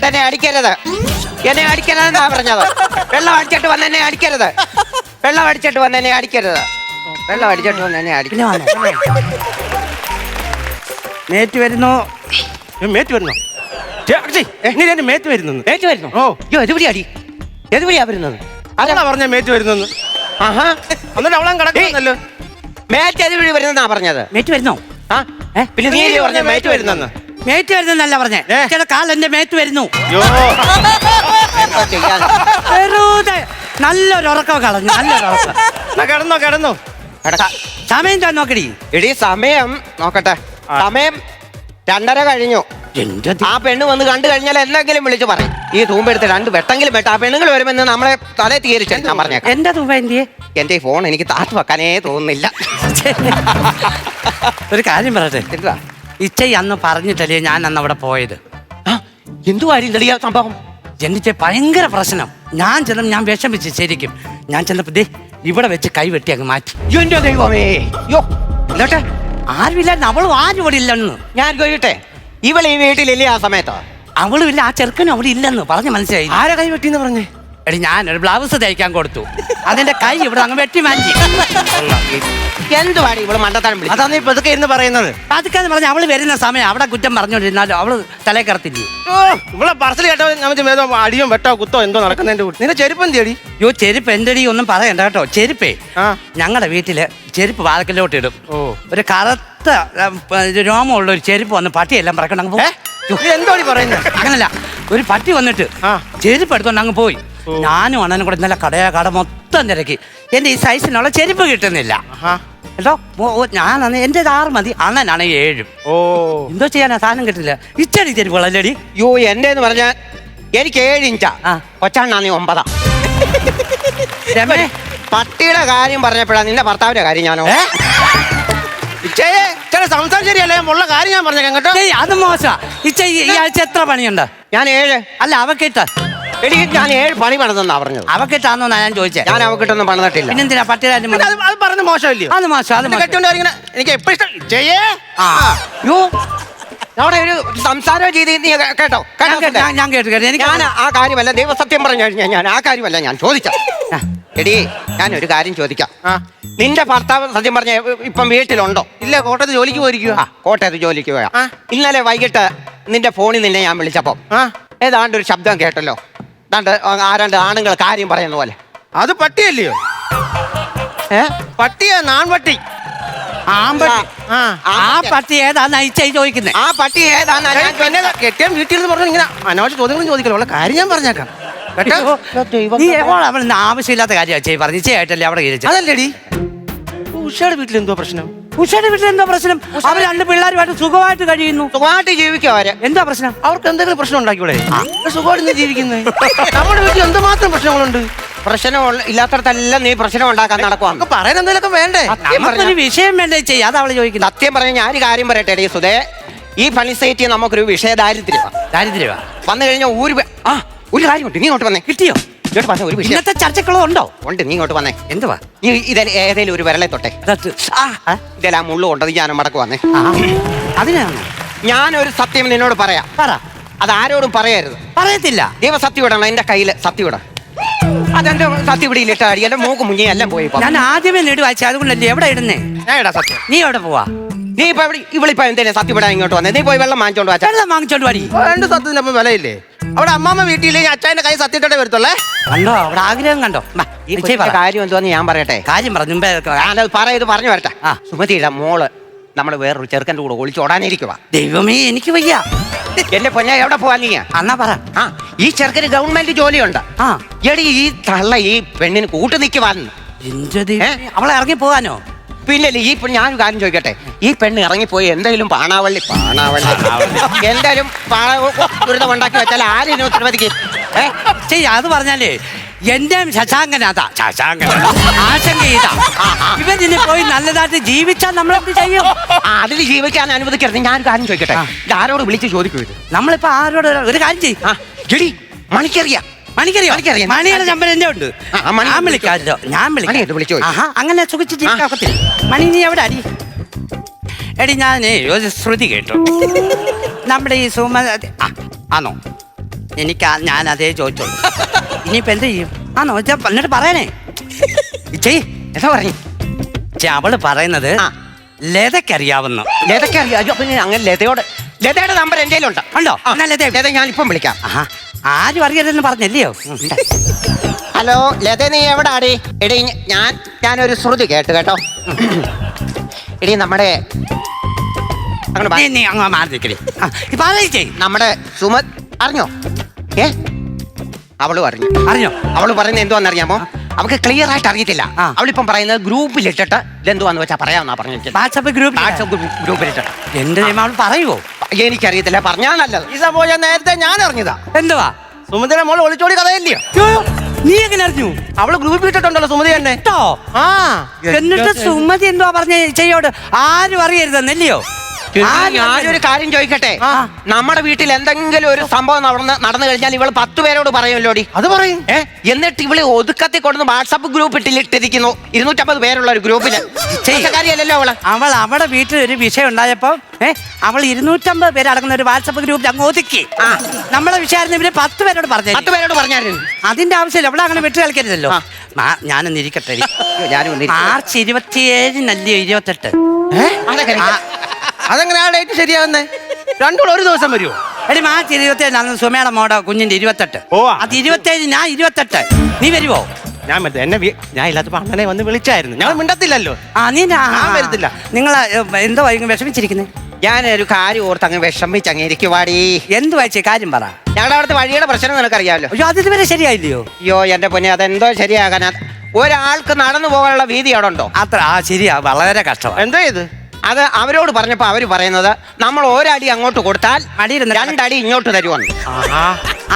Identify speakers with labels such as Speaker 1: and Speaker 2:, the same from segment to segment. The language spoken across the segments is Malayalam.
Speaker 1: അടിച്ചിട്ട് എന്നെ അടിക്കരുത്. എന്നെ അടിക്കരുതെന്നാ പറഞ്ഞത്. വെള്ളം അടിച്ചിട്ട് വന്ന് എന്നെ അടിക്കരുത്. വെള്ളം അടിച്ചിട്ട് വന്ന് എന്നെ അടിക്കരുത്. വെള്ളം അടിച്ചിട്ട് വന്ന് എന്നെ
Speaker 2: വന്നേ. മേറ്റ് വരുന്നു?
Speaker 3: മേറ്റ് വരുന്നോ? എന്റെ മേറ്റ് വരുന്നു
Speaker 1: മേറ്റ് വരുന്നു?
Speaker 3: ഓ.
Speaker 1: അയ്യോ എതുപടി അടി എതുപടിയാ വരുന്നത്.
Speaker 3: അതാ പറഞ്ഞ മേറ്റ് വരുന്നെന്ന്?
Speaker 1: ആഹാ.
Speaker 3: എന്നിട്ട് അവളാൻ കിടക്കുന്നല്ലോ
Speaker 1: മേറ്റ് എതുപടി വരുന്നെന്നാ പറഞ്ഞത്.
Speaker 2: മേറ്റ് വരുന്നോ?
Speaker 1: ആ. പിന്നെ നീ പറഞ്ഞ മേറ്റ് വരുന്നെന്ന്?
Speaker 2: മേറ്റ് വരുന്നല്ല പറഞ്ഞേ. ചില കാൽ എന്റെ മേറ്റ് വരുന്നു.
Speaker 1: എന്താ
Speaker 2: വെറുതെ നല്ലൊരു ഉറക്കം കളഞ്ഞു നല്ലൊരു ഉറക്കം.
Speaker 3: കിടന്നോ കിടന്നോ.
Speaker 2: സമയം താൻ നോക്കടി?
Speaker 1: എടി സമയം നോക്കട്ടെ. സമയം രണ്ടര കഴിഞ്ഞു. ആ പെണ്ണ് വന്ന് കണ്ടു കഴിഞ്ഞാൽ എന്തെങ്കിലും വിളിച്ചു പറയും. ഈ തൂമ്പെടുത്ത് രണ്ട് വെട്ടെങ്കിലും വെട്ട ആ പെണ്ണുങ്ങൾ വരുമെന്ന് നമ്മളെ തലേ തീരിച്ചു ഞാൻ പറഞ്ഞേക്കാം.
Speaker 2: എന്റെ തൂമ്പ? എന്തിയെ?
Speaker 1: എന്റെ ഈ ഫോൺ എനിക്ക് താത്ത് വെക്കാനേ തോന്നുന്നില്ല.
Speaker 2: ഒരു കാര്യം പറയട്ടെ.
Speaker 1: എന്തുവാ
Speaker 2: ഇച്ചയി അന്ന് പറഞ്ഞിട്ടല്ലേ ഞാൻ അന്ന് അവിടെ പോയത്
Speaker 1: എന്തുവായിരിക്കും സംഭവം?
Speaker 2: എന്നിട്ട് ഭയങ്കര പ്രശ്നം. ഞാൻ ചെന്ന ഞാൻ വിഷമിച്ച് ശരിക്കും. ഞാൻ ചെന്നപ്പോ ദേ ഇവിടെ വെച്ച് കൈ വെട്ടി അങ്ങ് മാറ്റി.
Speaker 1: എന്റെ ദൈവമേ. യോ എന്നിട്ട്?
Speaker 2: ആരുമില്ലായിരുന്നു. അവളും ആരും ഇവിടെ ഇല്ലെന്ന്.
Speaker 1: ഞാൻ കഴിയട്ടെ ഇവൾ ഈ വീട്ടിലില്ലേ ആ സമയത്ത്?
Speaker 2: അവളും ഇല്ല ആ ചെറുക്കനും അവിടെ ഇല്ലെന്ന്. പറഞ്ഞ് മനസ്സിലായി.
Speaker 3: ആരെ കൈ വെട്ടിന്ന് പറഞ്ഞേ?
Speaker 2: എടി ഞാൻ ഒരു ബ്ലൗസ് തയ്ക്കാൻ കൊടുത്തു. അതിന്റെ കൈ ഇവിടെ അങ്ങ് വെട്ടി മാറ്റി.
Speaker 1: എന്തുവാടി ഇവിടെ മണ്ടത്താനം വിളിച്ചത്?
Speaker 3: അതാണ് ഇപ്പൊ ഇതൊക്കെ എന്ന് പറയുന്നത്.
Speaker 2: അതൊക്കെ പറഞ്ഞ അവൾ വരുന്ന സമയം അവിടെ കുറ്റം പറഞ്ഞോണ്ടിരുന്നാലും അവൾ തലേ കറത്തില്ലേ?
Speaker 3: ഓ ഇവിടെ പറച്ചിൽ കേട്ടോ മേതോ അടിയോ വെട്ടോ കുത്തോ എന്തോ നടക്കുന്നതിന്റെ കൂടെ. നിന്റെ ചെരുപ്പം തേടി
Speaker 2: യോ ചെരുപ്പ് എന്തെടി ഒന്നും പറയണ്ട കേട്ടോ. ചെരുപ്പേ
Speaker 3: ആ.
Speaker 2: ഞങ്ങളുടെ വീട്ടിൽ ചെരുപ്പ് വാതക്കലോട്ട് ഇടും.
Speaker 3: ഓ.
Speaker 2: ഒരു കറുത്ത ആ, പ- ഒരു രോമമുള്ള ഒരു ചെരുപ്പ് വന്ന് പട്ടിയെല്ലാം പറക്കണം അങ്ങ്
Speaker 3: ഏ? നീ എന്തോ നീ പറയുന്നത്
Speaker 2: അങ്ങനല്ല ഒരു പട്ടി വന്നിട്ട്
Speaker 3: ആ.
Speaker 2: ചെരുപ്പ് എടുത്തോണ്ട് അങ്ങ് പോയി. ഞാനും അണ്ണനും കൂടെ ഇന്നലെ കടയ കട മൊത്തം തിരക്കി. എന്റെ ഈ സൈസിനുള്ള ചെരുപ്പ് കിട്ടുന്നില്ല. കേട്ടോ ഓ, എന്റെ ആറ് മതി. അണ്ണനാണ് ഏഴും.
Speaker 3: ഓ.
Speaker 2: എന്തോ ചെയ്യാനാ സാധനം കിട്ടില്ല ഇച്ചടി ചെരുപ്പുകളല്ലേടി
Speaker 1: യോ എന്റെ എന്ന് പറഞ്ഞാൽ എനിക്ക് ഏഴ് ഇഞ്ചാ. കൊച്ചാണ്ണാ നീ ഒമ്പതാ.
Speaker 2: രമേ.
Speaker 1: പട്ടിയുടെ കാര്യം പറഞ്ഞപ്പോഴാ നിന്റെ ഭർത്താവിന്റെ കാര്യം ഞാനോ?
Speaker 3: ഇച്ചയെ, ചില സംസാരം ശരിയല്ലേ. ഉള്ള കാര്യം ഞാൻ പറഞ്ഞേക്കാം കേട്ടോ.
Speaker 2: അത് മോശ ഇച്ച ഈ ഈ ആഴ്ച എത്ര പണിയുണ്ട്?
Speaker 1: ഞാൻ ഏഴ്.
Speaker 2: അല്ല അവക്കിട്ട്
Speaker 1: എടി ഞാൻ ഏഴ് പണി പണിതെന്നാ പറഞ്ഞത്.
Speaker 2: അവക്കിട്ടാന്നോന്നാ ഞാൻ ചോദിച്ചേ?
Speaker 1: ഞാൻ അവക്കിട്ടൊന്നും പണിതിട്ടില്ല.
Speaker 2: പിന്നെന്തിനാ പട്ടിയുടെ കാര്യം
Speaker 3: പിന്നെ അത് അത് പറഞ്ഞ മോശമല്ലയോ
Speaker 2: അത് മോശം അത്
Speaker 3: എന്നെ
Speaker 2: മോശം.
Speaker 3: കെട്ടിയോണ്ട് ഇങ്ങനെ എനിക്ക് എപ്പോഴും ഇഷ്ടം.
Speaker 2: ആ.
Speaker 1: യോ. അവിടെ ഒരു സംസാരം രീതി നീ കേ- കേട്ടോ?
Speaker 2: ഞാൻ
Speaker 1: കേട്ടോ
Speaker 2: ഞാൻ- ഞാൻ കേട്ടു കേട്ടു. എനിക്ക്
Speaker 1: ഞാൻ ആ കാര്യമല്ല ദൈവസത്യം പറഞ്ഞു കഴിഞ്ഞാൽ ഞാൻ ആ കാര്യമല്ല ഞാൻ ചോദിച്ചത്. എടി ഞാൻ ഒരു കാര്യം ചോദിക്കാം.
Speaker 3: ആ.
Speaker 1: നിന്റെ ഭർത്താവ് സത്യം പറഞ്ഞ ഇപ്പം വീട്ടിലുണ്ടോ?
Speaker 3: ഇല്ല കോട്ടയത്ത് ജോലിക്ക് പോയിരിക്കുക
Speaker 1: ആ കോട്ടയത്ത് ജോലിക്ക് പോയാ.
Speaker 3: ആ.
Speaker 1: ഇന്നലെ വൈകിട്ട് നിന്റെ ഫോണിൽ നിന്നെ ഞാൻ വിളിച്ചപ്പം
Speaker 3: ആ.
Speaker 1: ഏതാണ്ട് ഒരു ശബ്ദം കേട്ടല്ലോ. ദാണ്ട് ആരാണ്ട് ആണുങ്ങൾ കാര്യം പറയുന്ന പോലെ.
Speaker 3: അത് പട്ടിയല്ലയോ?
Speaker 1: ഏ?
Speaker 3: പട്ടിയ നാൺപട്ടി.
Speaker 2: ആമ്പട്ടി
Speaker 3: ആ.
Speaker 2: ആ പട്ടി ഏതാന്ന് ഇച്ചായി ചോദിക്കുന്നേ?
Speaker 1: ആ പട്ടി ഏതാന്നാ ഞാൻ
Speaker 3: പിന്നെ കെട്ടിയാൻ വീട്ടിൽ നിന്ന് പറഞ്ഞു ഇങ്ങനെ അനാവശ്യ ചോദ്യങ്ങളും ചോദിക്കല്ലോ ഉള്ള കാര്യം ഞാൻ പറഞ്ഞേക്കാം. കേട്ടോ?
Speaker 2: നീ എപ്പോൾ അവൾ ആവശ്യമില്ലാത്ത കാര്യം ചെയ് പറഞ്ഞു? ചേട്ടല്ലേ അവിടെ
Speaker 3: അതല്ലേടി. ഉഷയുടെ വീട്ടിൽ എന്തോ പ്രശ്നം?
Speaker 2: ഉഷയുടെ വീട്ടിൽ എന്തോ പ്രശ്നം? അവർ രണ്ട് പിള്ളേരുമായിട്ട് സുഖമായിട്ട് കഴിയുന്നു.
Speaker 1: സുഖമായിട്ട് ജീവിക്കും അവർ
Speaker 2: എന്താ പ്രശ്നം?
Speaker 3: അവർക്ക് എന്തെങ്കിലും പ്രശ്നം ഉണ്ടാക്കിക്കൂടെ? സുഖമായിട്ട് ജീവിക്കുന്നത് നമ്മുടെ വീട്ടിൽ എന്തുമാത്രം പ്രശ്നങ്ങളുണ്ട്?
Speaker 1: പ്രശ്നം ഇല്ലാത്തടത്തെല്ലാം നീ പ്രശ്നം ഉണ്ടാക്കാൻ
Speaker 3: നടക്കുവാ. പറയാൻ എന്തെങ്കിലുമൊക്കെ വേണ്ടേ?
Speaker 1: ഒരു
Speaker 2: നമുക്കൊരു വിഷയം വേണ്ടേ ചെയ്യാം? അത് അവൾ ചോദിക്കുന്നത്.
Speaker 1: സത്യം പറഞ്ഞ ഞാൻ ഒരു കാര്യം പറയട്ടെ ഡേ സുധേ. ഈ പണി സൈറ്റിൽ നമുക്കൊരു വിഷയ
Speaker 2: ദാരിദ്ര്യ ദാരിദ്ര്യ
Speaker 1: വന്നു കഴിഞ്ഞാൽ ഒരു വെ- ആ ഒരു കാര്യമുണ്ട്. നീ ഇങ്ങോട്ട് വന്നേ.
Speaker 2: കിട്ടിയോ?
Speaker 1: ഇങ്ങോട്ട് വന്നേ ഒരു വിഷയം.
Speaker 2: ഇന്നത്തെ ചർച്ചകളോ ഉണ്ടോ?
Speaker 1: ഉണ്ട് നീ ഇങ്ങോട്ട് വന്നേ.
Speaker 2: എന്തുവാ?
Speaker 1: നീ ഇതിൽ ഏതെങ്കിലും ഒരു വിരലെ തൊട്ടെ. ആ ഇതെല്ലാം മുള്ളു കൊണ്ടത് ഞാൻ മടക്ക് വന്നേ.
Speaker 2: അതിനാണ്.
Speaker 1: ഞാനൊരു സത്യം നിന്നോട് പറയാം.
Speaker 2: പറ.
Speaker 1: അത് ആരോടും പറയരുത്.
Speaker 2: പറയത്തില്ല.
Speaker 1: ദൈവ സത്യം ഇടണം എന്റെ കയ്യിൽ സത്യം ഇടാം അതെന്റെ സത്യം ഇവിടെ അടി എന്റെ മൂക്ക് മുങ്ങിയെല്ലാം പോയി
Speaker 2: ഞാൻ ആദ്യമേ നീട് വായിച്ചു അതുകൊണ്ടല്ലേ? എവിടെ ഇടുന്നേ?
Speaker 3: ഞാൻ ഇടാ സത്യം.
Speaker 2: നീ എവിടെ പോവാ?
Speaker 1: നീ ഇപ്പൊ ഇവിടെ ഇവളിപ്പോ എന്തിനാ സത്യം ഇടാൻ ഇങ്ങോട്ട് വന്നേ? നീ പോയി വെള്ളം വാങ്ങിച്ചോണ്ട് വാച്ചാ
Speaker 2: വെള്ളം വാങ്ങിച്ചോണ്ട് വാടി.
Speaker 3: രണ്ട് സത്യത്തിനപ്പം വിലയില്ലേ? അവിടെ അമ്മാമ്മ വീട്ടിലേ അച്ഛന്റെ കൈ സത്യത്തോടെ വരത്തുള്ളേ?
Speaker 2: കണ്ടോ? അവിടെ ആഗ്രഹം കണ്ടോ?
Speaker 1: ഈ കൊച്ചിന്റെ കാര്യം എന്തോന്ന് ഞാൻ പറയട്ടെ.
Speaker 2: കാര്യം പറഞ്ഞു മുമ്പേ
Speaker 1: ഞാനത് പറയത് പറഞ്ഞു വരട്ടെ.
Speaker 2: ആ.
Speaker 1: സുമതിയുടെ മോൾ നമ്മൾ വേറൊരു ചെറുക്കന്റെ കൂടെ ഒളിച്ചോടാനിരിക്കുക
Speaker 2: ദൈവമേ എനിക്ക് വയ്യ.
Speaker 1: എന്റെ പൊന്നെ എവിടെ പോവാൻ നീ?
Speaker 2: അന്നാ പറ.
Speaker 1: ആ ഈ ചെറുക്കന് ഗവൺമെന്റ് ജോലിയുണ്ട്.
Speaker 2: ആ.
Speaker 1: എടി ഈ തള്ള ഈ പെണ്ണിന് കൂട്ടു
Speaker 2: ദൈവമേ, അവളെ ഇറങ്ങി പോകാനോ?
Speaker 1: പിന്നെ ഈ പെണ്ണ് ഞാനൊരു കാര്യം ചോദിക്കട്ടെ? ഈ പെണ്ണ് ഇറങ്ങിപ്പോയി എന്തെങ്കിലും പാണാവള്ളി പാണാവള്ളി. പാണ ദുരിതം ഉണ്ടാക്കി വെച്ചാൽ ആരും ഉത്തരവാദിക്കും
Speaker 2: ചെയ്യ അത് പറഞ്ഞാലേ എന്റെ ശശാങ്കനാഥ ശശാങ്കൻ ആശങ്ക ഇവരിനി പോയി നല്ലതായിട്ട് ജീവിച്ചാൽ നമ്മളെന്ത് ചെയ്യും?
Speaker 1: അതിൽ ജീവിക്കാൻ അനുവദിക്കരുത്. ഞാൻ കാര്യം ചോദിക്കട്ടെ? ആരോട് വിളിച്ച് ചോദിക്കൂ ഇത്?
Speaker 2: നമ്മളിപ്പോ ആരോട് ഒരു കാര്യം ചെയ്യും.
Speaker 1: മണിക്കറിയാം.
Speaker 2: മണിക്കറിയോ?
Speaker 1: മണിക്കറിയാം.
Speaker 2: മണിയുടെ നമ്പർ എന്റെ ഉണ്ട്.
Speaker 1: ആ, ആ, മണി
Speaker 2: ഞാൻ വിളിക്കാമല്ലോ. ആഹാ അങ്ങനെ സുഖിച്ച്. മണി നീ എവിടെ അടി? എടി ഞാൻ ഒരു ശ്രുതി കേട്ടു നമ്മുടെ ഈ സുമ ആ, ആണോ എനിക്ക് ആ- ഞാൻ അതേ ചോദിച്ചോളൂ. ഇനിയിപ്പോ എന്ത് ചെയ്യും? ആണോ എന്നിട്ട് പറയണേ ചെയ്
Speaker 1: എന്താ പറഞ്ഞു?
Speaker 2: ചേ അവൾ പറയുന്നത്
Speaker 1: ആ.
Speaker 2: ലതക്കറിയാ
Speaker 1: ലതയ്ക്ക് അറിയാം അയ്യോ, പിന്നെ അങ്ങനെ ലതയോട് ലതയുടെ നമ്പർ എന്റെ കയ്യിലുണ്ട്.
Speaker 2: ഉണ്ടോ? ലത
Speaker 1: ഞാൻ ഇപ്പം വിളിക്കാം.
Speaker 2: ആഹാ. ആരും അറിയരുതെന്ന് പറഞ്ഞല്ലയോ?
Speaker 1: ഹലോ ലത നീ എവിടാടി? ആടി എടി ഞാൻ ഞാനൊരു ശ്രുതി കേട്ട് കേട്ടോ. എടി നമ്മുടെ അങ്ങോട്ട്
Speaker 2: നീ
Speaker 1: വാ.
Speaker 2: നീ അങ്ങ് മാറി നിൽക്കണേ ഇപ്പൊ ചെയ്
Speaker 1: നമ്മുടെ സുമത് അറിഞ്ഞോ? ഏ? അവളും അറിഞ്ഞു.
Speaker 2: അറിഞ്ഞോ?
Speaker 1: അവൾ പറയുന്നത് എന്തുവാന്നറിയാമോ? അവൾക്ക് ക്ലിയർ ആയിട്ട് അറിയത്തില്ല. അവളിപ്പം പറയുന്നത് ഗ്രൂപ്പിൽ ഇട്ടിട്ട് ഇതെന്തുവാന്ന് വെച്ചാൽ പറയാമെന്നാ പറഞ്ഞു
Speaker 2: വാട്സപ്പ് ഗ്രൂപ്പ്
Speaker 1: വാട്സപ്പ് ഗ്രൂപ്പിൽ ഇട്ടിട്ട്
Speaker 2: എന്റെ അവൾ പറയുവോ?
Speaker 1: എനിക്കറിയത്തില്ല. പറഞ്ഞാ നല്ലത്.
Speaker 3: ഈ സംഭവം ഞാൻ നേരത്തെ ഞാൻ അറിഞ്ഞതാ.
Speaker 2: എന്തുവാ?
Speaker 3: സുമതിയുടെ മോൾ ഒളിച്ചോടി കഥയില്ലയോ
Speaker 2: നീ എങ്ങനെ അറിഞ്ഞു?
Speaker 3: അവൾ ഗ്രൂപ്പ് ഇട്ടിട്ടുണ്ടല്ലോ സുമതി തന്നെ. ആ.
Speaker 2: എന്നിട്ട് സുമതി എന്തുവാ പറഞ്ഞ? ചെയ്യോട് ആരും അറിയരുതെന്നല്ലയോ?
Speaker 1: ഞാനൊരു കാര്യം ചോദിക്കട്ടെ? നമ്മുടെ വീട്ടിൽ എന്തെങ്കിലും ഒരു സംഭവം നടന്ന് നടന്നു കഴിഞ്ഞാൽ ഇവൾ പത്ത് പേരോട് പറയുമല്ലോടി?
Speaker 3: അത് പറയും.
Speaker 1: ഏ? എന്നിട്ട് ഇവൾ ഒതുക്കത്തി കൊടുന്ന് വാട്സപ്പ് ഗ്രൂപ്പ് ഇട്ടിട്ടിരിക്കുന്നു ഇരുന്നൂറ്റമ്പത് പേരുള്ള ഒരു ഗ്രൂപ്പിൽ. കാര്യമല്ലല്ലോ അവൾ.
Speaker 2: അവൾ അവളെ വീട്ടിൽ ഒരു വിഷയം ഉണ്ടായപ്പോ അവൾ ഇരുന്നൂറ്റമ്പത് പേര് അടങ്ങുന്ന ഒരു വാട്സപ്പ് ഗ്രൂപ്പിൽ അങ്ങ് ഒതുക്കി. നമ്മളെ വിഷയം ഇവർ പത്ത് പേരോട് പറഞ്ഞു
Speaker 1: പത്ത് പേരോട് പറഞ്ഞായിരുന്നു.
Speaker 2: അതിന്റെ ആവശ്യമില്ല. അവിടെ അങ്ങനെ വിട്ടു കളിക്കരുതല്ലോ. ഞാനൊന്നിരിക്കട്ടെ ഞാനൊന്ന് ഇരിക്കട്ടെ. മാർച്ച് ഇരുപത്തിയേഴിനല്ലയോ ഇരുപത്തെട്ട്.
Speaker 3: അതെങ്ങനെ ആ ഡേറ്റ് ശരിയാവുന്നേ? രണ്ടുകൂടെ ഒരു ദിവസം വരുമോ
Speaker 2: എടി മാർച്ച് ഇരുപത്തിയേഴാണ് സുമയുടെ മോട കുഞ്ഞിന്റെ ഇരുപത്തെട്ട്.
Speaker 3: ഓ.
Speaker 2: അത് ഇരുപത്തേഴ് ഞാൻ ഇരുപത്തെട്ട്. നീ വരുവോ?
Speaker 3: ഞാൻ മറ്റേ എന്നെ വി- ഞാൻ ഇല്ലാത്തപ്പോ അണ്ണനെ വന്ന് വിളിച്ചായിരുന്നു. ഞാൻ മിണ്ടത്തില്ലല്ലോ.
Speaker 2: ആ നീ
Speaker 3: ഞാൻ വരത്തില്ല.
Speaker 2: നിങ്ങൾ എന്തോ വിഷമിച്ചിരിക്കുന്നത്
Speaker 1: ഞാനൊരു കാര്യം ഓർത്ത് അങ്ങ് വിഷമിച്ച് അങ്ങ് ഇരിക്കുവാടി.
Speaker 2: എന്ത് വായിച്ചേ? കാര്യം പറ.
Speaker 1: ഞങ്ങളുടെ അവിടുത്തെ വഴിയുടെ പ്രശ്നം നിനക്കറിയാമല്ലോ
Speaker 2: അയ്യോ അത് ഇതുവരെ ശരിയായില്ലയോ?
Speaker 1: അയ്യോ എന്റെ പൊന്നെ അതെന്തോ ശരിയാകാനാ. ഒരാൾക്ക് നടന്നു പോകാനുള്ള വീതി അവിടെ ഉണ്ടോ?
Speaker 2: അത്ര ആ ശരിയാ. വളരെ കഷ്ടമാണ്
Speaker 3: എന്തോ ഇത്?
Speaker 1: അത് അവരോട് പറഞ്ഞപ്പോ അവർ പറയുന്നത് നമ്മൾ ഒരടി അങ്ങോട്ട് കൊടുത്താൽ
Speaker 2: അടി
Speaker 1: രണ്ടടി ഇങ്ങോട്ട് തരുമെന്ന്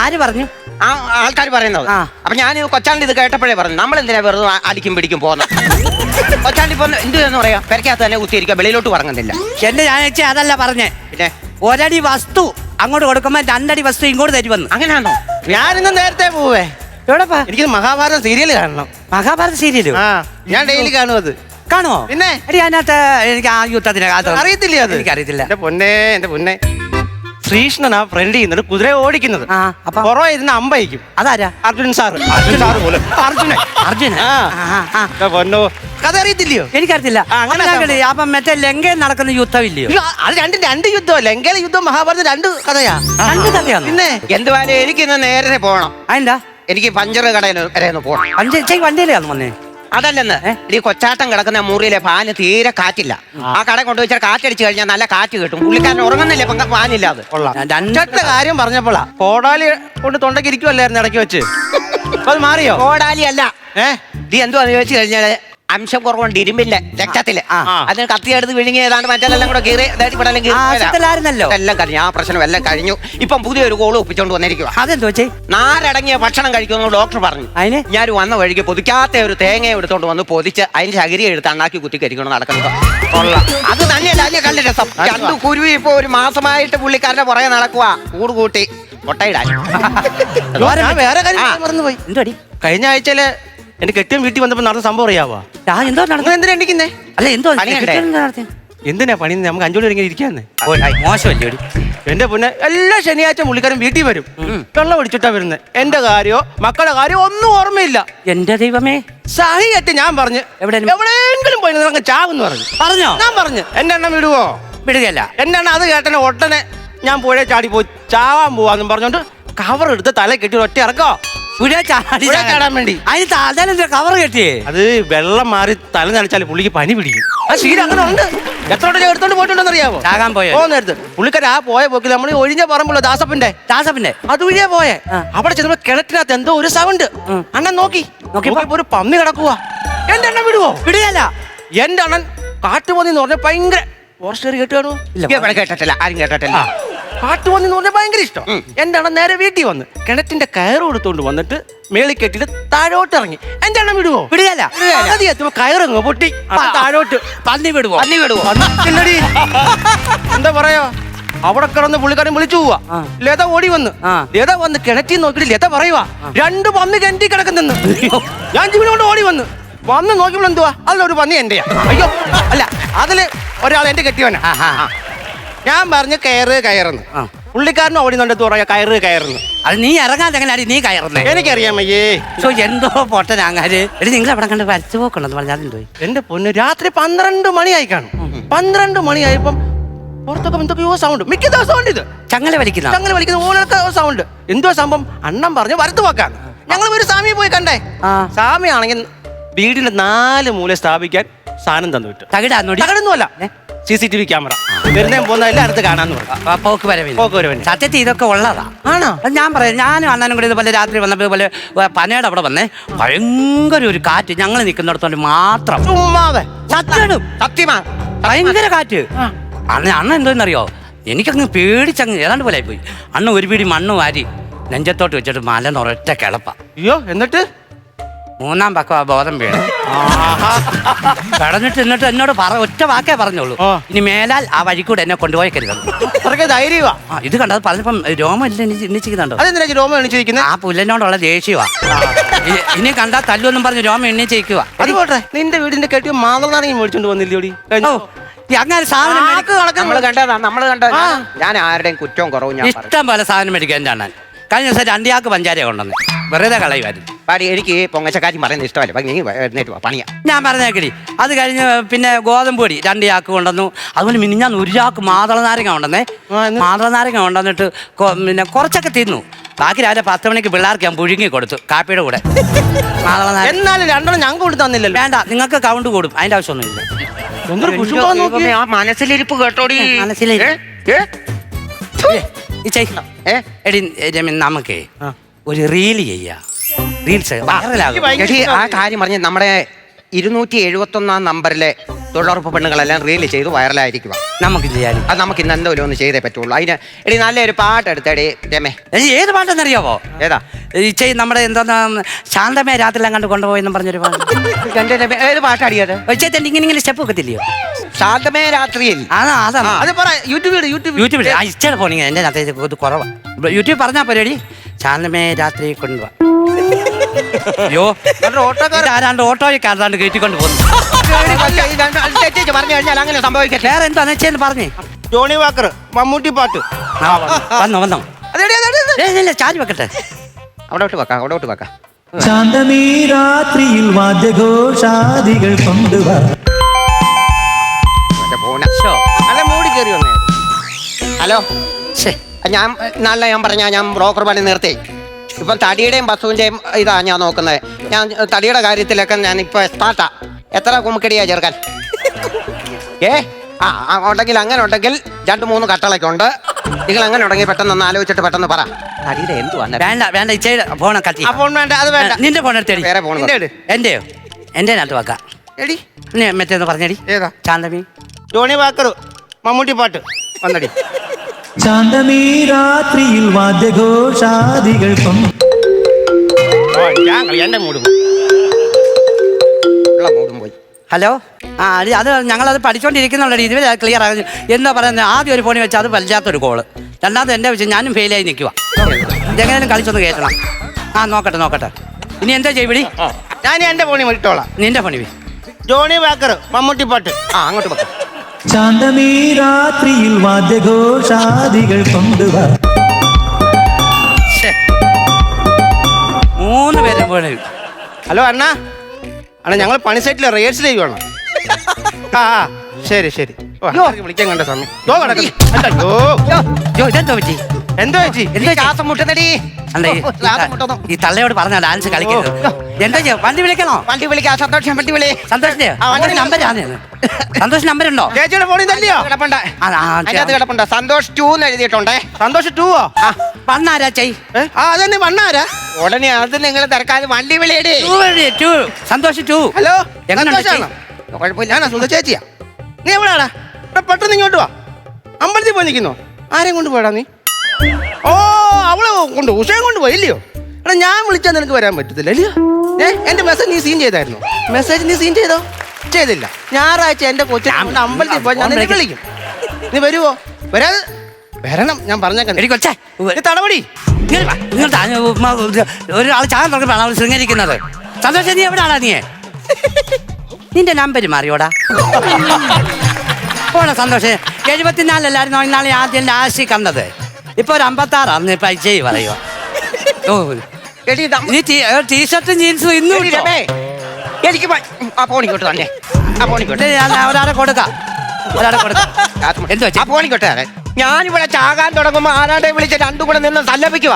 Speaker 2: ആര് പറഞ്ഞു?
Speaker 1: ആ ആൾക്കാർ പറയുന്നത്. അപ്പൊ ഞാൻ കൊച്ചാണ്ടി ഇത് കേട്ടപ്പോഴേ പറഞ്ഞു നമ്മൾ എന്തിനാ വെറുതെ അടിക്കും പിടിക്കും പോകുന്നത് കൊച്ചാണ്ടി ഇപ്പൊ എന്ത് എന്ന് പറയാ? പെരക്കകത്ത് തന്നെ കുത്തിയിരിക്കുക വെളിയിലോട്ട് പറഞ്ഞില്ല
Speaker 2: എന്റെ ഞാൻ അതല്ല പറഞ്ഞേ.
Speaker 1: പിന്നെ?
Speaker 2: ഒരടി വസ്തു അങ്ങോട്ട് കൊടുക്കുമ്പോ രണ്ടടി വസ്തു ഇങ്ങോട്ട് തരുമെന്ന്.
Speaker 1: അങ്ങനെയാണോ
Speaker 3: ഞാനിന്ന് നേരത്തെ പോവേ.
Speaker 2: എവിടെപ്പാ?
Speaker 3: എനിക്ക് മഹാഭാരത സീരിയൽ കാണണം.
Speaker 2: മഹാഭാരത സീരിയലോ?
Speaker 3: ഞാൻ ഡെയിലി കാണും അത്.
Speaker 2: കാണുമോ?
Speaker 3: പിന്നെ?
Speaker 2: എടി അതിനകത്ത് എനിക്ക് ആ യുദ്ധത്തിന്
Speaker 3: അറിയത്തില്ല അത്.
Speaker 2: എനിക്ക് അറിയത്തില്ല
Speaker 3: എന്റെ പൊന്നെ എന്റെ പൊന്നെ. ശ്രീകൃഷ്ണൻ ആ ഫ്രണ്ട് ചെയ്യുന്നത് കുതിര ഓടിക്കുന്നത്.
Speaker 2: ആ, അപ്പൊ?
Speaker 3: പുറമെ ഇരുന്ന് അമ്പയിക്കും
Speaker 2: അതാരാ?
Speaker 3: അർജുൻ സാർ അർജുൻ സാർ പോലെ. അർജുന
Speaker 2: അർജുന
Speaker 3: ആ.
Speaker 2: ആ, ആ.
Speaker 3: എന്റെ പൊന്നോ. കഥ അറിയത്തില്ലയോ
Speaker 2: എനിക്കറിയത്തില്ല.
Speaker 3: ആ, അങ്ങനെ
Speaker 2: അപ്പൊ മറ്റേ ലങ്കയിൽ നടക്കുന്ന യുദ്ധം ഇല്ലയോ
Speaker 3: അത് രണ്ട് രണ്ട് യുദ്ധം ലങ്കയിലെ യുദ്ധം മഹാഭാരത രണ്ട് കഥയാ.
Speaker 2: രണ്ട് കഥയാ.
Speaker 3: പിന്നെ?
Speaker 1: എന്തുവായാലും എനിക്കിന്ന് നേരെ പോകണം
Speaker 2: അതെന്താ?
Speaker 1: എനിക്ക് പഞ്ചർ കടയിൽ വരെ ഒന്ന് പോകണം
Speaker 2: വണ്ടിയിലാണ് വന്നേ?
Speaker 1: അതല്ലെന്ന്. ഈ കൊച്ചാട്ടം കിടക്കുന്ന മുറിയിലെ ഫാന് തീരെ കാറ്റില്ല. ആ. കട കൊണ്ടുവച്ചാൽ കാറ്റടിച്ചു കഴിഞ്ഞാൽ നല്ല കാറ്റ് കിട്ടും. പുള്ളിക്കാരൻ ഉറങ്ങുന്നില്ല ഇപ്പം ഫാനില്ലാതെ
Speaker 3: കൊള്ളാം.
Speaker 2: ഞാൻ
Speaker 3: കാര്യം പറഞ്ഞപ്പോളാ. കോടാലി കൊണ്ട് തൊണ്ടയ്ക്ക് ഇരിക്കുമല്ലായിരുന്നു ഇടയ്ക്ക് വെച്ച്. അത് മാറിയോ?
Speaker 1: കോടാലി അല്ല.
Speaker 3: ഏ?
Speaker 1: നീ എന്തുവാന്ന് ചോദിച്ചു കഴിഞ്ഞാൽ അംശം കുറവുണ്ട് ഇരുമ്പിന്റെ
Speaker 2: രക്തത്തിൽ.
Speaker 1: അതിന് കത്തിയെടുത്ത് വിഴുങ്ങി ഏതാണ്ട് മറ്റെല്ലാം കൂടെ കീറി.
Speaker 2: ആശുപത്രിയിലായിരുന്നല്ലോ.
Speaker 1: എല്ലാം കഴിഞ്ഞു. ആ പ്രശ്നം എല്ലാം കഴിഞ്ഞു. ഇപ്പം പുതിയൊരു കോൾ ഒപ്പിച്ചോണ്ട് വന്നിരിക്കുക
Speaker 2: അതെന്തോ ചേ
Speaker 1: നാരടങ്ങിയ ഭക്ഷണം കഴിക്കുമെന്ന് ഡോക്ടർ പറഞ്ഞു.
Speaker 2: അതിന്?
Speaker 1: ഞാൻ വന്ന വഴിക്ക് പൊതിക്കാത്ത ഒരു തേങ്ങ എടുത്തോണ്ട് വന്ന് പൊതിച്ച് അതിന്റെ ശകരി എടുത്ത് അണ്ണാക്കി കുത്തി കരിക്കണം നടക്കുന്നത് അത് തന്നെയല്ല അതിന് കണ്ട രസം രണ്ട് കുരുവി ഇപ്പൊ ഒരു മാസമായിട്ട് പുള്ളിക്കാരന്റെ പുറകെ നടക്കുക കൂട് കൂട്ടി. മുട്ടയിടാൻ
Speaker 3: വേറെ കാര്യം കഴിഞ്ഞ ആഴ്ചയിൽ എന്റെ കെട്ടിയും വീട്ടിൽ വന്നപ്പോ നടന്ന സംഭവം അറിയാവോ?
Speaker 2: ആ എന്തോ നടന്നു
Speaker 3: എന്തിനാ എണ്ണിക്കുന്നേ
Speaker 2: അല്ല എന്തോ നടത്തിയെ?
Speaker 3: എന്തിനാ പണി? നമുക്ക് അഞ്ചോടി ഇങ്ങനെ ഇരിക്കാന്ന്.
Speaker 2: ഓ, മോശമല്ലേ
Speaker 3: എന്റെ പൊന്നെ എല്ലാ ശനിയാഴ്ച പുള്ളിക്കാരൻ വീട്ടിൽ വരും. വെള്ളം ഒടിച്ചിട്ടാ വരുന്നത് എന്റെ കാര്യോ മക്കളുടെ കാര്യോ ഒന്നും ഓർമ്മയില്ല.
Speaker 2: എന്റെ ദൈവമേ.
Speaker 3: സഹിയായിട്ട് ഞാൻ പറഞ്ഞു
Speaker 2: എവിടെയും-
Speaker 3: എവിടെയെങ്കിലും പോയി ചാവെന്ന് പറഞ്ഞു.
Speaker 2: പറഞ്ഞോ?
Speaker 3: ഞാൻ പറഞ്ഞു എന്റെ എണ്ണം വിടുവോ?
Speaker 2: വിടുകയല്ല.
Speaker 3: എന്റെ എണ്ണം അത് കേട്ടനെ ഉടനെ ഞാൻ പുഴ ചാടി പോയി ചാവാൻ പോവാന്നും പറഞ്ഞോണ്ട് കവർ എടുത്ത് തല കെട്ടി ഒറ്റ ഇറക്കോ?
Speaker 2: പുഴ ചാടി
Speaker 3: പുഴ ചാടാൻ വേണ്ടി.
Speaker 2: അതിന് താഴെ കവർ കെട്ടിയേ?
Speaker 3: അത് വെള്ളം മാറി തല നനച്ചാൽ പുള്ളിക്ക് പനി പിടിക്കും. ആ ശീലം അങ്ങനെ ഉണ്ട്. എത്ര ഞാൻ എടുത്തോണ്ട് പോയിട്ടുണ്ടെന്ന് അറിയാവോ
Speaker 2: ചാകാൻ പോയോ?
Speaker 3: പുള്ളിക്കാരൻ ആ പോയ പോക്കിൽ നമ്മൾ ഒഴിഞ്ഞ പറമ്പുള്ള ദാസപ്പിന്റെ
Speaker 2: ദാസപ്പിന്റെ?
Speaker 3: അതുവഴിയാ പോയെ. അവിടെ ചെന്നപ്പോ കിണറ്റിനകത്ത് എന്തോ ഒരു സൗണ്ട്. അണ്ണൻ നോക്കി.
Speaker 2: നോക്കിയപ്പോ?
Speaker 3: ഒരു പന്നി കിടക്കുക എന്റെ അണ്ണൻ വിടുവോ?
Speaker 2: വിടുകയല്ല.
Speaker 3: എന്റെ അണ്ണൻ കാട്ടുപന്നി എന്ന് പറഞ്ഞ ഭയങ്കര ഫോറസ്റ്റ് കേട്ട് കാണുമോ
Speaker 2: ഇല്ല
Speaker 1: ഇവിടെ കേട്ടിട്ടില്ല ആരും കേട്ടിട്ടില്ല.
Speaker 3: കാട്ടുപന്നി എന്ന് പറഞ്ഞാൽ ഭയങ്കര ഇഷ്ടം. എന്റെ അണ്ണൻ നേരെ വീട്ടിൽ വന്ന് കിണറ്റിന്റെ കയറ് കൊടുത്തോണ്ട് വന്നിട്ട് മേളി കെട്ടിട്ട് താഴോട്ട് ഇറങ്ങി. എന്റെ അണ്ണൻ വിടുവോ?
Speaker 2: വിടുകയല്ല.
Speaker 3: പകുതി എത്തുമ്പോ കയറങ്ങ് പൊട്ടി. താഴോട്ട്.
Speaker 2: പന്നി വിടുവോ?
Speaker 1: പന്നി വിടുവോ.
Speaker 3: എന്താ പറയാ? അവിടെ കിടന്ന് പുള്ളിക്കാരൻ വിളിച്ചു പോവാ. ലത ഓടി വന്ന്. ലത വന്ന് കിണറ്റി നോക്കിട്ട് ലത പറയുവാ രണ്ട് പന്നി കിണറ്റി കിടക്കുന്ന ഞാൻ ജീവനെ കൊണ്ട് ഓടി വന്ന്. വന്ന് നോക്കിയപ്പോൾ എന്തുവാ? അതിലൊരു പന്നി എന്റെയാ. അയ്യോ അല്ല അതിൽ ഒരാൾ എന്റെ കെട്ടിയവനാ. ഞാൻ പറഞ്ഞു കയറ് കയറുന്നു. പുള്ളിക്കാരനും ഓടിന്നുണ്ട് തുറകെ കയറ് കയറുന്നു.
Speaker 2: അത് നീ ഇറങ്ങാതെ എങ്ങനെയാണ് നീ കയറുന്നേ
Speaker 3: എനിക്കറിയാം അയ്യേ.
Speaker 2: സോ എന്തോ പൊട്ടനാങ്ങാര് എടി നിങ്ങൾ അവിടെ കണ്ട് വരച്ചു പോക്കണെന്ന് പറഞ്ഞാലും പോയി
Speaker 3: എന്റെ പൊന്ന് രാത്രി പന്ത്രണ്ട് മണിയായി കാണും. പന്ത്രണ്ട് മണിയായപ്പം പുറത്തൊക്കെ എന്തൊക്കെയോ സൗണ്ട് മിക്ക ദിവസം ഉണ്ട് ഇത്.
Speaker 2: ചങ്ങല വലിക്കുന്ന.
Speaker 3: ചങ്ങല വലിക്കുന്ന ഓരോക്കെ സൗണ്ട് എന്തോ സംഭവം? അണ്ണം പറഞ്ഞു വരത്ത് പോക്കാണ് ഞങ്ങൾ ഒരു സ്വാമിയെ പോയി കണ്ടേ.
Speaker 2: സ്വാമിയാണെങ്കിൽ
Speaker 3: സ്വാമി വീടിന്റെ നാല് മൂല സ്ഥാപിക്കാൻ സാധനം തന്നു വിട്ടു.
Speaker 2: തകിടാന്നോടി
Speaker 3: തകടൊന്നുമല്ല. C C T V camera. വരുന്നേ പോകുന്ന എല്ലായിടത്ത് അടുത്ത് കാണാന്ന് പറഞ്ഞു
Speaker 2: ആ, പോക്ക് വരവില്ല
Speaker 3: പോക്ക്.
Speaker 2: സത്യത്തിൽ ഇതൊക്കെ ഉള്ളതാ.
Speaker 3: ആണോ?
Speaker 2: അത് ഞാൻ പറയാം. ഞാനും അണ്ണനും കൂടി ഇതുപോലെ രാത്രി വന്നപ്പോൾ ഇതുപോലെ ഏ, പനയുടെ അവിടെ വന്നേ. ഭയങ്കര ഒരു കാറ്റ്. ഞങ്ങൾ നിൽക്കുന്നിടത്തോണ്ട് മാത്രം.
Speaker 3: ചുമ്മാതെ.
Speaker 1: സത്യമാ
Speaker 2: ഭയങ്കര കാറ്റ്. അണ്ണ അണ്ണ എന്തോന്നറിയോ? എനിക്കങ്ങ് പേടിച്ചങ്ങ് ഏതാണ്ട് പോലെ പോയി. അണ്ണ ഒരു പിടി മണ്ണ് വാരി നെഞ്ചത്തോട്ട് വെച്ചിട്ട് മലനൊരൊറ്റ കിളപ്പ.
Speaker 3: അയ്യോ എന്നിട്ട്?
Speaker 2: മൂന്നാം പക്കം ആ ബോധം വീണ്. കടന്നിട്ട് എന്നിട്ട് എന്നോട് പറ ഒറ്റ വാക്കേ പറഞ്ഞോളൂ. ഇനി മേലാൽ ആ വഴി കൂടെ എന്നെ കൊണ്ടുപോയി
Speaker 3: അത്രയ്ക്ക് ധൈര്യമാ.
Speaker 2: ആ ഇത് കണ്ടത് പറഞ്ഞപ്പം രോമം ഇല്ല എണ്ണിച്ചിരിക്കുന്നുണ്ടോ?
Speaker 3: അതെന്തിനാ രോമം എണിച്ചിരിക്കുന്നത്
Speaker 2: ആ പുല്ലിനോടുള്ള ദേഷ്യവാ. ഇ- ഇനി കണ്ടാ തല്ലൊന്നും പറഞ്ഞ് രോമം എണ്ണിച്ചിരിക്കുക
Speaker 3: അത് പോട്ടെ. നിന്റെ വീടിന്റെ കെട്ടിയ മാതളനാണെങ്കിൽ മേടിച്ചോണ്ട് വന്നില്ലോടി
Speaker 2: ഓ ഈ അങ്ങനെ സാധനം
Speaker 1: നമ്മൾ കണ്ടതാ നമ്മൾ കണ്ടതാ. ഞാൻ ആരുടെയും കുറ്റവും കുറവും ഞാൻ
Speaker 2: ഇഷ്ടം പോലെ സാധനം മേടിക്കാൻ അണ്ണൻ കഴിഞ്ഞ ദിവസം രണ്ടിയാക്ക് പഞ്ചാര കൊണ്ടുവന്ന്. വെറുതെ കളയുമായിരുന്നു.
Speaker 1: പാടി എനിക്ക് പൊങ്ങച്ചക്കാരി പറയുന്നത് ഇഷ്ടമല്ല. അപ്പൊ നീ എഴുന്നേറ്റ് വാ, പണിയാ.
Speaker 2: ഞാൻ പറഞ്ഞേക്കടി അത് കഴിഞ്ഞ് പിന്നെ ഗോതമ്പ് പൊടി രണ്ട് ചാക്ക് കൊണ്ടുവന്നു. അതുപോലെ മിനിഞ്ഞാന്ന് ഒരു ചാക്ക് മാതള നാരങ്ങ കൊണ്ടുവന്നേ.
Speaker 3: ആ?
Speaker 2: മാതള നാരങ്ങ കൊണ്ടുവന്നിട്ട് കൊ- പിന്നെ കുറച്ചൊക്കെ തിന്നു. ബാക്കി രാവിലെ പത്ത് മണിക്ക് പിള്ളേർക്ക് ഞാൻ പുഴുങ്ങി കൊടുത്തു കാപ്പിയുടെ കൂടെ. മാതള നാരങ്ങ.
Speaker 3: എന്നാലും രണ്ടെണ്ണം ഞങ്ങൾക്ക് കൊണ്ടു തന്നില്ലല്ലോ.
Speaker 2: വേണ്ട നിങ്ങൾക്ക് കൗണ്ട് കൂടും അതിന്റെ ആവശ്യമൊന്നുമില്ല.
Speaker 3: എന്തൊരു കുശുമ്പാ നോക്കി
Speaker 1: ദൈവമേ, ആ മനസ്സിലിരിപ്പ് കേട്ടോടി.
Speaker 2: മനസ്സിലിരിപ്പ്.
Speaker 1: ഏ? ഏ? ഏ?
Speaker 2: എടി രമ്യ നമുക്കേ ഒരു റീൽ ചെയ്യാ. റീൽസ് വൈറലാകും
Speaker 1: എടി, ആ കാര്യം പറഞ്ഞ് നമ്മുടെ ഇരുന്നൂറ്റി എഴുപത്തി ഒന്നാം നമ്പറിലെ തൊഴിലുറപ്പ് പെണ്ണുങ്ങളെല്ലാം റീൽ ചെയ്ത് വൈറലായിരിക്കുക
Speaker 2: നമുക്ക് ചെയ്യാനും
Speaker 1: അത് നമുക്ക് ഇന്ന് എന്തെങ്കിലും ഒന്ന് ചെയ്തേ പറ്റുള്ളൂ. അതിന് എടി നല്ലൊരു പാട്ട് എടുത്തേടി രമേ.
Speaker 2: എടി, ഏത് പാട്ടെന്നറിയാവോ
Speaker 1: ഏതാ?
Speaker 2: ഈ നമ്മുടെ എന്താ ശാന്തമേ രാത്രി കണ്ട് കൊണ്ടുപോയെന്നും പറഞ്ഞൊരു പാട്ട്.
Speaker 1: എന്റെ പാട്ട് ഏത് പാട്ടാടിയത്
Speaker 2: ചേട്ടൻ ഇങ്ങനെ ഇങ്ങനെ സ്റ്റെപ്പ് വെക്കത്തില്ലയോ
Speaker 1: ശാന്തമേ രാത്രിയിൽ.
Speaker 2: അതാ അതാണ്.
Speaker 3: അത് പറ യൂട്യൂബ് ഇട്, യൂട്യൂബ്
Speaker 2: യൂട്യൂബിൽ ആ ഇഷ്ടം പോണെങ്കിൽ എന്റെ അകത്തേക്ക് ഇത് കുറവാ. യൂട്യൂബ് പറഞ്ഞാൽ പരിപാടി ശാന്തമേ രാത്രി കൊണ്ടുപോവാ അയ്യോ ആരാണ്ട് ഓട്ടോയിൽ കയറാണ്ട് കയറ്റിക്കൊണ്ട് പോകുന്നു.
Speaker 1: പറഞ്ഞു കഴിഞ്ഞാൽ അങ്ങനെ സംഭവിക്കട്ടെ
Speaker 2: വേറെ എന്താ വെച്ചെന്ന് പറഞ്ഞേ?
Speaker 3: ജോണി വാക്കർ മമ്മൂട്ടി പാട്ട്.
Speaker 2: വന്നോ വന്നോ. ചാരി വെക്കട്ടെ.
Speaker 1: അവിടോട്ട് വെക്കാം അവിടോട്ട് വെക്കാം.
Speaker 4: ശാന്തമീ രാത്രിയിൽ വാദ്യഘോഷാദികൾ കൊണ്ടുവാ
Speaker 3: നല്ല മൂടി കയറി വന്നേ.
Speaker 1: ഹലോ. ഞാൻ നല്ല ഞാൻ പറഞ്ഞ ഞാൻ ബ്രോക്കർ പണി നിർത്തി. ഇപ്പം തടിയുടെയും ബസ്സുവിന്റെയും ഇതാ ഞാൻ നോക്കുന്നത്. ഞാൻ തടിയുടെ കാര്യത്തിലൊക്കെ ഞാൻ ഇപ്പൊ എക്സ്പാർട്ടാ എത്ര കുമ്മക്കടിയാ ചേർക്കാൻ ഏ? ആ ആ, ഉണ്ടെങ്കിൽ അങ്ങനെ ഉണ്ടെങ്കിൽ രണ്ട് മൂന്ന് കട്ടളൊക്കെ ഉണ്ട്. നിങ്ങൾ അങ്ങനെ ഉണ്ടെങ്കിൽ പെട്ടെന്ന് ഒന്ന് ആലോചിച്ചിട്ട് പെട്ടെന്ന് പറ. തടിയുടെ എന്തുവാ
Speaker 2: വേണ്ട വേണ്ട ഇച്ചയുടെ ഫോൺ കത്തി
Speaker 3: ആ ഫോൺ വേണ്ട അത് വേണ്ട.
Speaker 2: നിന്റെ ഫോൺ എടുത്തേടി
Speaker 1: വേറെ ഫോൺ
Speaker 3: നിന്റെ എടു.
Speaker 2: എന്റെയോ? എന്റെ നാട്ട് വെക്കാം.
Speaker 3: എടി.
Speaker 2: നീ മറ്റേന്ന് പറഞ്ഞടി.
Speaker 3: ഏതാ?
Speaker 2: ചാന്തമി
Speaker 3: ടോണി വാക്കർ മമ്മൂട്ടി പാട്ട്. വന്നടി.
Speaker 4: ചാന്തമീ രാത്രിയിൽ വാദ്യഘോഷാദികൾക്കും
Speaker 3: ഓ, ഞാൻ എന്റെ മൂടും
Speaker 2: ഹലോ ആ അത് അത് ഞങ്ങളത് രീതിയിൽ അത് ക്ലിയർ ആകുന്നു. എന്താ പറയുന്നത് ആദ്യം ഒരു ഫോണിൽ വെച്ചാൽ അത് വല്ലാത്തൊരു കോൾ രണ്ടാമത് എന്റെ വെച്ച് ഞാനും ഫെയിലായി നിൽക്കുക ഇതെങ്ങനെയും കളിച്ചൊന്ന് കയറ്റണം ആ നോക്കട്ടെ നോക്കട്ടെ. ഇനി എന്താ ചെയ്യടി
Speaker 3: ഞാൻ എന്റെ ഫോണിൽ വിട്ടോളാം
Speaker 2: നിന്റെ ഫോണിൽ
Speaker 3: ജോണി വാക്കർ മമ്മൂട്ടി പാട്ട്.
Speaker 1: ആ അങ്ങോട്ട് പോ
Speaker 4: ചാന്തമീ രാത്രിയിൽ വാദ്യഘോഷാദികൾ കൊണ്ടുവാ.
Speaker 2: മൂന്ന് പേരും ഫോണിൽ
Speaker 3: ഹലോ അണ്ണാ. അണ്ണാ ഞങ്ങൾ പണി സൈറ്റിൽ റിഹേഴ്സൽ ചെയ്യുവാണ്. ആ ആ ശരി ശരി. ഓ, ആർക്ക് വിളിക്കാൻ കണ്ട സമയം. ദോ കിടക്കുന്നു. അയ്യോ
Speaker 2: ജോ ഇതെന്തോ പറ്റി?
Speaker 3: എന്തോ ചേച്ചി
Speaker 2: എന്താ ചെയ്യ-
Speaker 1: ശ്വാസം മുട്ടുന്നടി.
Speaker 2: അല്ല ഈ-
Speaker 1: ശ്വാസം മുട്ടുന്നു.
Speaker 2: ഈ തള്ളയോട് പറഞ്ഞ ഡാൻസ് കളിക്കരുത്. എന്താ ചെയ്യാ? വണ്ടി വിളിക്കണോ?
Speaker 1: വണ്ടി വിളിക്കാം സന്തോഷം വണ്ടി വിളി.
Speaker 2: സന്തോഷിന്റെ
Speaker 1: ആ, വണ്ടി
Speaker 2: നമ്പർ സന്തോഷ് നമ്പർ ഉണ്ടോ?
Speaker 3: ചേച്ചിയുടെ ഫോണിൽ തന്നെയോ
Speaker 1: കിടപ്പുണ്ട്.
Speaker 2: ആ, ആ,
Speaker 1: അതിനകത്ത് കിടപ്പുണ്ട്. സന്തോഷ് ടൂ എന്ന് എഴുതിയിട്ടുണ്ടേ.
Speaker 3: സന്തോഷ് ടൂവോ
Speaker 1: ആ
Speaker 2: വന്നാരാ ചൈ
Speaker 3: ഏ? ആ അതന്നെ വണ്ണാരാ
Speaker 1: ഉടനെ അത് നിങ്ങൾ തിരക്കാതെ വണ്ടി വിളിയടി.
Speaker 2: ടൂ വഴി, ടൂ സന്തോഷ് ടൂ
Speaker 3: ഹലോ
Speaker 2: എങ്ങനെയുണ്ട്
Speaker 3: സന്തോഷാണോ?
Speaker 1: കുഴപ്പമില്ല.
Speaker 3: സുന്ദർ ചേച്ചിയാ. നീ എവിടെയാടാ ഇവിടെ പെട്ടെന്ന് ഇങ്ങോട്ട് വാ. അമ്പലത്തിൽ പോയി നിൽക്കുന്നോ? ആരെയും കൊണ്ട് പോയടാ നീ? ഓ അവൾ കൊണ്ട് ഉഷയം കൊണ്ട് പോയി ഇല്ലയോ? എടാ ഞാൻ വിളിച്ചാൽ നിനക്ക് വരാൻ പറ്റത്തില്ല ഇല്ലയോ? ഏ എന്റെ മെസ്സേജ് നീ സീൻ ചെയ്തായിരുന്നു? മെസ്സേജ് നീ സീൻ ചെയ്തോ? ചെയ്തില്ല. ഞായറാഴ്ച എന്റെ കൊച്ചിനെ കൊണ്ട് അമ്പലത്തിൽ പോയി ഞാൻ നിന്നെ വിളിക്കും. നീ വരുവോ? വരാതെ വരണം. ഞാൻ പറഞ്ഞേക്കാം
Speaker 2: കൊച്ചേ
Speaker 3: നീ തടപടി
Speaker 2: ഇങ്ങോട്ട് വാ, ഇങ്ങോട്ട് ആ, ഉമ്മ, ഒരാൾ ചാൻ തുടങ്ങുമ്പോഴാണ് അവൾ ശൃംഗരിക്കുന്നത്. സന്തോഷം നീ എവിടെയാണോ നീ നിന്റെ നമ്പർ മാറിയോടാ. പോണ സന്തോഷം. എഴുപത്തിനാലല്ലായിരുന്നു ഇന്നാളെ ആദ്യം ലാസ്റ്റ് കണ്ടത്. ഇപ്പൊ ഒരു അമ്പത്താറാന്ന് ഇപ്പൊ പൈസയെ പറയോ. ഓ. നീ ടീഷർട്ടും ജീൻസും ഇന്നും
Speaker 1: എനിക്ക് ആ ഫോണിക്കോട്ട് തന്നെ. ആ ഫോണിക്കോട്ടെ
Speaker 2: ഇത് ഞാൻ ഒരാളെ കൊടുക്കാം. ഒരാളെ കൊടുക്കാം. എന്ത് വെച്ചു
Speaker 1: ആ ഫോണിക്കോട്ടെ ഞാനിവിടെ ചാകാൻ തുടങ്ങുമ്പോ ആരാടെ വിളിച്ച് രണ്ടും കൂടെ നിന്ന് സല്ലപിക്കുക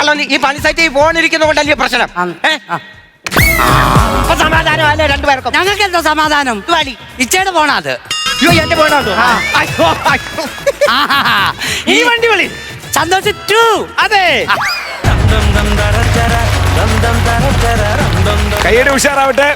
Speaker 1: അല്ല ഈ പണി സൈറ്റ് ഈ ഫോൺ ഇരിക്കുന്നതുകൊണ്ടല്ലേ പ്രശ്നം?
Speaker 2: ആ,
Speaker 1: ഏ?
Speaker 2: ആ.
Speaker 1: അപ്പൊ രണ്ടുപേർക്കും?
Speaker 2: ഞങ്ങൾക്ക് എന്തോ സമാധാനം
Speaker 1: വലി.
Speaker 2: ഇച്ചയുടെ പോണാ
Speaker 1: അയ്യോ എന്റെ.
Speaker 2: ആഹാ.
Speaker 3: ഈ വണ്ടി വിളി.
Speaker 2: സന്തോഷ് ടു.
Speaker 3: അതെ.
Speaker 5: കൈയുടെ ഉഷാറാവട്ടെ.